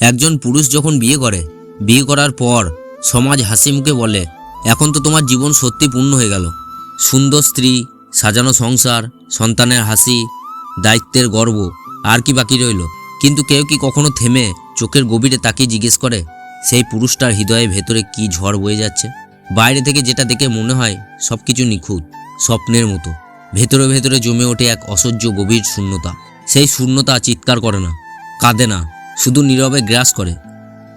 একজন পুরুষ যখন বিয়ে করে, বিয়ে করার পর সমাজ হাসি মুখে বলে, এখন তো তোমার জীবন সত্যি পূর্ণ হয়ে গেল। সুন্দর স্ত্রী, সাজানো সংসার, সন্তানের হাসি, দায়িত্বের গর্ব, আর কি বাকি রইল? কিন্তু কেউ কি কখনো থেমে চোখের গভীরে তাকিয়ে জিজ্ঞেস করে, সেই পুরুষটার হৃদয়ে ভেতরে কি ঝড় বয়ে যাচ্ছে? বাইরে থেকে যেটা দেখে মনে হয় সব কিছু নিখুঁত, স্বপ্নের মতো। ভেতরে ভেতরে জমে ওঠে এক অসহ্য গভীর শূন্যতা। সেই শূন্যতা চিৎকার করে না, কাঁদে না শুধু নীরবে গ্রাস করে।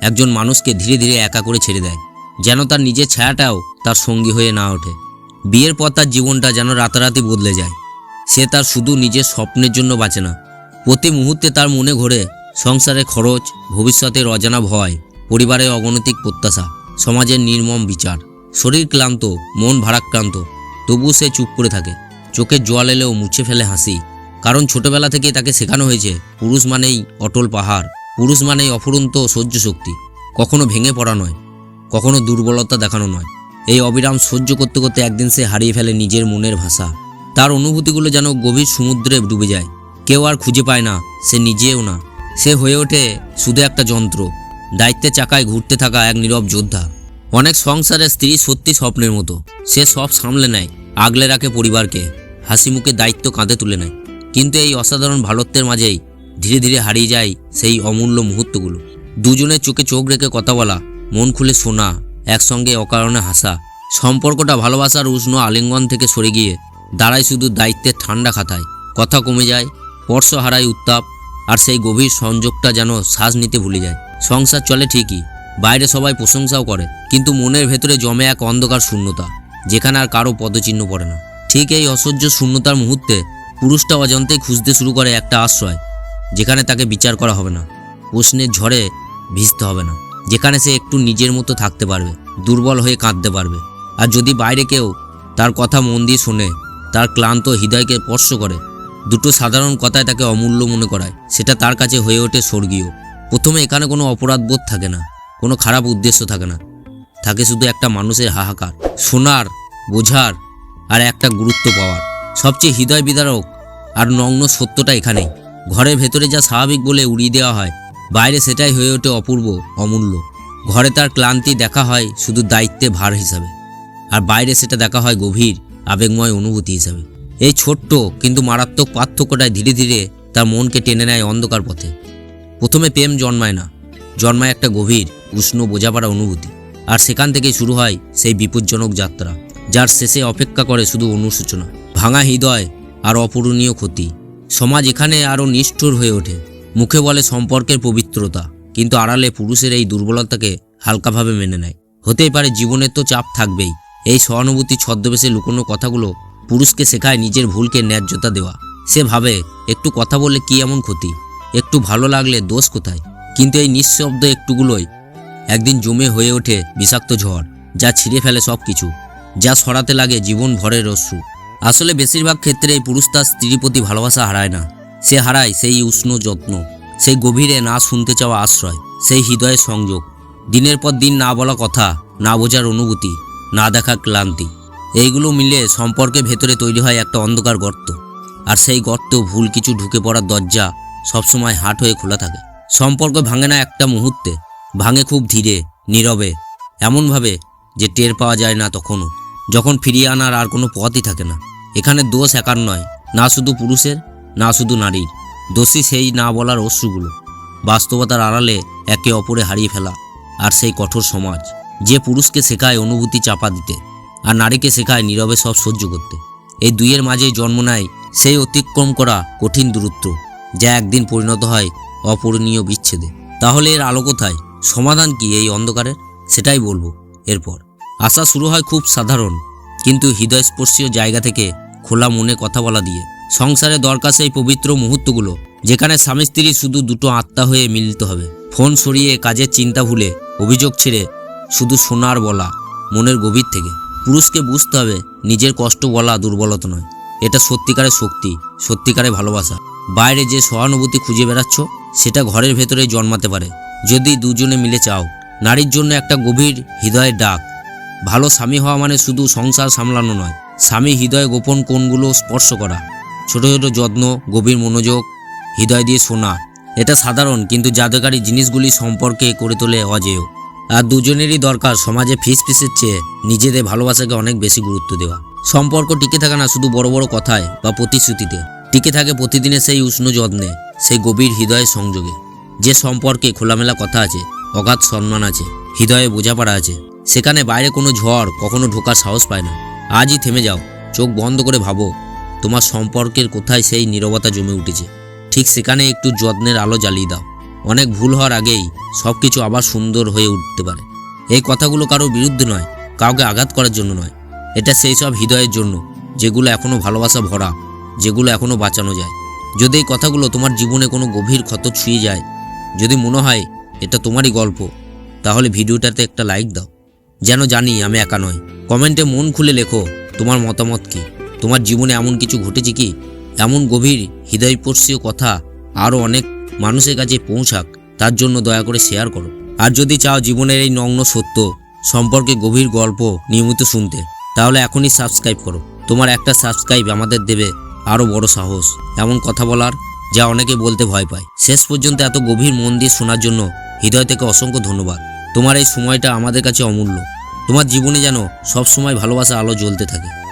একজন মানুষকে ধীরে ধীরে একা করে ছেড়ে দেয়, যেন তার নিজের ছায়াটাও তার সঙ্গী হয়ে না ওঠে। বিয়ের পর তার জীবনটা যেন রাতারাতি বদলে যায়। সে তার শুধু নিজের স্বপ্নের জন্য বাঁচে না। প্রতি মুহূর্তে তার মনে ঘোরে সংসারের খরচ ভবিষ্যতের অজানা ভয় পরিবারের অগণতিক প্রত্যাশা, সমাজের নির্মম বিচার। শরীর ক্লান্ত, মন ভারাক্রান্ত তবু সে চুপ করে থাকে। চোখের জল এলেও মুছে ফেলে হাসি। কারণ ছোটবেলা থেকে তাকে শেখানো হয়েছে, পুরুষ মানেই অটল পাহাড়। পুরুষ মানেই অফুরন্ত সহ্য শক্তি। কখনো ভেঙে পড়া নয়, কখনো দুর্বলতা দেখানো নয়। এই অবিরাম সহ্য করতে করতে একদিন সে হারিয়ে ফেলে নিজের মনের ভাষা। তার অনুভূতিগুলো যেন গভীর সমুদ্রে ডুবে যায়। কেউ আর খুঁজে পায় না, সে নিজেও না। সে হয়ে ওঠে শুধু একটা যন্ত্র দায়িত্বের চাকায় ঘুরতে থাকা এক নীরব যোদ্ধা। অনেক সংসারের স্ত্রী সত্যি স্বপ্নের মতো। সে সব সামলে নেয়, আগলে রাখে পরিবারকে হাসি মুখে দায়িত্ব কাঁধে তুলে নেয়। কিন্তু এই অসাধারণ ভারত্বের মাঝেই ধীরে ধীরে হারিয়ে যায় সেই অমূল্য মুহূর্তগুলো। দুজনের চোখে চোখ রেখে কথা বলা, মন খুলে শোনা, একসঙ্গে অকারণে হাসা। সম্পর্কটা ভালোবাসার উষ্ণ আলিঙ্গন থেকে সরে গিয়ে দাঁড়ায় শুধু দায়িত্বের ঠান্ডা খাতায়। কথা কমে যায়, স্পর্শ হারায় উত্তাপ, আর সেই গভীর সংযোগটা যেন শ্বাস নিতে ভুলে যায়। সংসার চলে ঠিকই, বাইরে সবাই প্রশংসাও করে, কিন্তু মনের ভেতরে জমে এক অন্ধকার শূন্যতা, যেখানে আর কারও পদচিহ্ন পড়ে না। ঠিক এই অসহ্য শূন্যতার মুহূর্তে পুরুষটা অজান্তেই খুঁজতে শুরু করে একটা আশ্রয় যেখানে তাকে বিচার করা হবে না প্রশ্নের ঝড়ে ভিজতে হবে না। যেখানে সে একটু নিজের মতো থাকতে পারবে, দুর্বল হয়ে কাঁদতে পারবে। আর যদি বাইরে কেউ তার কথা মন দিয়ে শোনে, তার ক্লান্ত হৃদয়কে স্পর্শ করে, দুটো সাধারণ কথায় তাকে অমূল্য মনে করায়, সেটা তার কাছে হয়ে ওঠে স্বর্গীয়। প্রথমে এখানে কোনো অপরাধ বোধ থাকে না, কোনো খারাপ উদ্দেশ্য থাকে না। থাকে শুধু একটা মানুষের হাহাকার, শোনার, বোঝার, আর একটা গুরুত্ব পাওয়ার। সবচেয়ে হৃদয় বিদারক আর নগ্ন সত্যটা এখানেই। ঘরের ভেতরে যা স্বাভাবিক বলে উড়িয়ে দেওয়া হয়, বাইরে সেটাই হয়ে ওঠে অপূর্ব, অমূল্য। ঘরে তার ক্লান্তি দেখা হয় শুধু দায়িত্বে ভার হিসাবে, আর বাইরে সেটা দেখা হয় গভীর, আবেগময় অনুভূতি হিসাবে। এই ছোট্ট কিন্তু মারাত্মক পার্থক্যটায় ধীরে ধীরে তার মনকে টেনে নেয় অন্ধকার পথে। প্রথমে প্রেম জন্মায় না, জন্মায় একটা গভীর, উষ্ণ, বোঝাপড়া অনুভূতি, আর সেখান থেকেই শুরু হয় সেই বিপজ্জনক যাত্রা, যার শেষে অপেক্ষা করে শুধু অনুশোচনা, ভাঙা হৃদয় আর অপূরণীয় ক্ষতি। সমাজ এখানে আরও নিষ্ঠুর হয়ে ওঠে। মুখে বলে সম্পর্কের পবিত্রতা, কিন্তু আড়ালে পুরুষের এই দুর্বলতাকে হালকাভাবে মেনে নেয়। হতেই পারে জীবনের তো চাপ থাকবেই। এই সহানুভূতি ছদ্মবেশে লুকোনো কথাগুলো পুরুষকে শেখায় নিজের ভুলকে ন্যায্যতা দেওয়া। সে ভাবে, একটু কথা বললে কি এমন ক্ষতি? একটু ভালো লাগলে দোষ কোথায়? কিন্তু এই নিঃশব্দ একটুগুলোই একদিন জমে হয়ে ওঠে বিষাক্ত ঝড়, যা ছিঁড়ে ফেলে সব কিছু যা সরাতে লাগে জীবন ভরের অশ্রু। আসলে বেশিরভাগ ক্ষেত্রে পুরুষ তার স্ত্রীর প্রতি ভালোবাসা হারায় না। সে হারায় সেই উষ্ণ যত্ন, সেই গভীরে না শুনতে চাওয়া আশ্রয়, সেই হৃদয়ের সংযোগ, দিনের পর দিন না বলা কথা, না বোঝার অনুভূতি, না দেখা ক্লান্তি। এইগুলো মিলে সম্পর্কে ভেতরে তৈরি হয় একটা অন্ধকার গর্ত। আর সেই গর্ত ভুল কিছু ঢুকে পড়ার দরজা সবসময় হাট হয়ে খোলা থাকে। সম্পর্ক ভাঙে না একটা মুহূর্তে, ভাঙে খুব ধীরে, নীরবে, এমনভাবে যে টের পাওয়া যায় না তখনও। যখন ফিরিয়ে আনার আর কোনো পথই থাকে না। এখানে দোষ একার নয়, না শুধু পুরুষের, না শুধু নারীর। দোষী সেই না বলার অশ্রুগুলো, বাস্তবতার আড়ালে একে অপরে হারিয়ে ফেলা, আর সেই কঠোর সমাজ, যে পুরুষকে শেখায় অনুভূতি চাপা দিতে, আর নারীকে শেখায় নীরবে সব সহ্য করতে। এই দুইয়ের মাঝেই জন্ম নেয় সেই অতিক্রম করা কঠিন দূরত্ব, যা একদিন পরিণত হয় অপূরণীয় বিচ্ছেদে। তাহলে এর আলো কোথায়? সমাধান কি এই অন্ধকারের? সেটাই বলব। এরপর, আশা শুরু হয় খুব সাধারণ, কিন্তু হৃদয়স্পর্শীয় জায়গা থেকে খোলা মনে কথা বলা দিয়ে। সংসারে দরকার সেই পবিত্র মুহূর্তগুলো, যেখানে স্বামী স্ত্রী শুধু দুটো আত্মা হয়ে মিলিত হবে। ফোন সরিয়ে কাজের চিন্তা ভুলে, অভিযোগ ছেড়ে শুধু শোনার বলা, মনের গভীর থেকে। পুরুষকে বুঝতে হবে, নিজের কষ্ট বলা দুর্বলতা নয়। এটা সত্যিকারের শক্তি, সত্যিকারের ভালোবাসা। বাইরে যে সহানুভূতি খুঁজে বেড়াচ্ছ, সেটা ঘরের ভেতরে জন্মাতে পারে। যদি দুজনে মিলে চাও, নারীর জন্য একটা গভীর হৃদয়ের ডাক। ভালো স্বামী হওয়া মানে শুধু সংসার সামলানো নয় স্বামী হৃদয় গোপন কোণগুলো স্পর্শ করা। ছোট ছোট যত্ন, গভীর মনোযোগ, হৃদয় দিয়ে শোনা। এটা সাধারণ, কিন্তু জাদুকারী জিনিসগুলি সম্পর্কে করে তোলে অজেয়। আর দুজনেরই দরকার সমাজে ফিস ফিসের চেয়ে নিজেদের ভালোবাসাকে অনেক বেশি গুরুত্ব দেওয়া। সম্পর্ক টিকে থাকে না শুধু বড় বড় কথায় বা প্রতিশ্রুতিতে। টিকে থাকে প্রতিদিনের সেই উষ্ণ যত্নে, সেই গভীর হৃদয়ের সংযোগে। যে সম্পর্কে খোলামেলা কথা আছে, অগাধ সম্মান আছে, হৃদয়ে বোঝাপড়া আছে, সেখানে বাইরে কোনো ঝড় কখনো ঢোকার সাহস পায় না। আজই থেমে যাও, চোখ বন্ধ করে ভাবো, তোমার সম্পর্কের কোথায় সেই নীরবতা জমে উঠেছে। ঠিক সেখানে একটু যত্নের আলো জ্বালিয়ে দাও। অনেক ভুল হওয়ার আগেই সব কিছু আবার সুন্দর হয়ে উঠতে পারে। এই কথাগুলো কারোর বিরুদ্ধে নয়, কাউকে আঘাত করার জন্য নয়। এটা সেই সব হৃদয়ের জন্য, যেগুলো এখনও ভালোবাসা ভরা, যেগুলো এখনও বাঁচানো যায়। যদি এই কথাগুলো তোমার জীবনে কোনো গভীর ক্ষত ছুঁয়ে যায়, যদি মনে হয় এটা তোমারই গল্প, তাহলে ভিডিওটাতে একটা লাইক দাও। যেন জানি আমি একা নয় কমেন্টে মন খুলে লেখো, তোমার মতামত কি? তোমার জীবনে এমন কিছু ঘটেছে কি? এমন গভীর হৃদয়স্পর্শীয় কথা আরও অনেক মানুষের কাছে পৌঁছাক, তার জন্য দয়া করে শেয়ার করো। আর যদি চাও জীবনের এই নগ্ন সত্য সম্পর্কে গভীর গল্প নিয়মিত শুনতে, তাহলে এখনই সাবস্ক্রাইব করো। তোমার একটা সাবস্ক্রাইব আমাদের দেবে আরও বড় সাহস। এমন কথা বলার যা অনেকে বলতে ভয় পায়। শেষ পর্যন্ত এত গভীর মন দিয়ে শোনার জন্য হৃদয় থেকে অসংখ্য ধন্যবাদ। তোমার এই সময়টা আমাদের কাছে অমূল্য। তোমার জীবনে যেন সবসময় ভালোবাসা আলো জ্বলতে থাকে।